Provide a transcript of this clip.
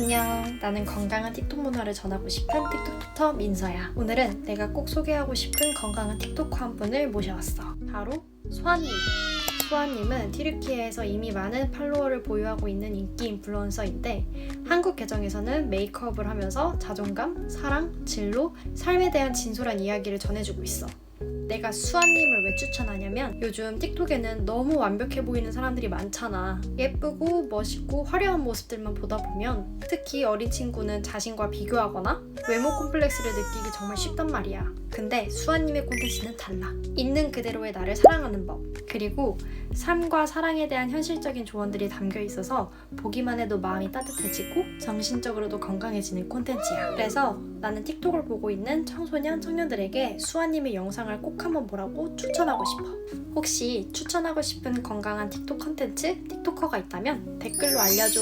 안녕. 나는 건강한 틱톡 문화를 전하고 싶은 틱톡 튜터 민서야. 오늘은 내가 꼭 소개하고 싶은 건강한 틱톡커 한 분을 모셔왔어. 바로 수아님. 수아님은 티르키예에서 이미 많은 팔로워를 보유하고 있는 인기 인플루언서인데 한국 계정에서는 메이크업을 하면서 자존감, 사랑, 진로, 삶에 대한 진솔한 이야기를 전해주고 있어. 내가 수아님을 왜 추천하냐면 요즘 틱톡에는 너무 완벽해 보이는 사람들이 많잖아. 예쁘고 멋있고 화려한 모습들만 보다 보면 특히 어린 친구는 자신과 비교하거나 외모 콤플렉스를 느끼기 정말 쉽단 말이야. 근데 수아님의 콘텐츠는 달라. 있는 그대로의 나를 사랑하는 법. 그리고 삶과 사랑에 대한 현실적인 조언들이 담겨 있어서 보기만 해도 마음이 따뜻해지고 정신적으로도 건강해지는 콘텐츠야. 그래서 나는 틱톡을 보고 있는 청소년, 청년들에게 수아님의 영상을 꼭 한번 보라고 추천하고 싶어. 혹시 추천하고 싶은 건강한 틱톡 콘텐츠, 틱토커가 있다면 댓글로 알려줘.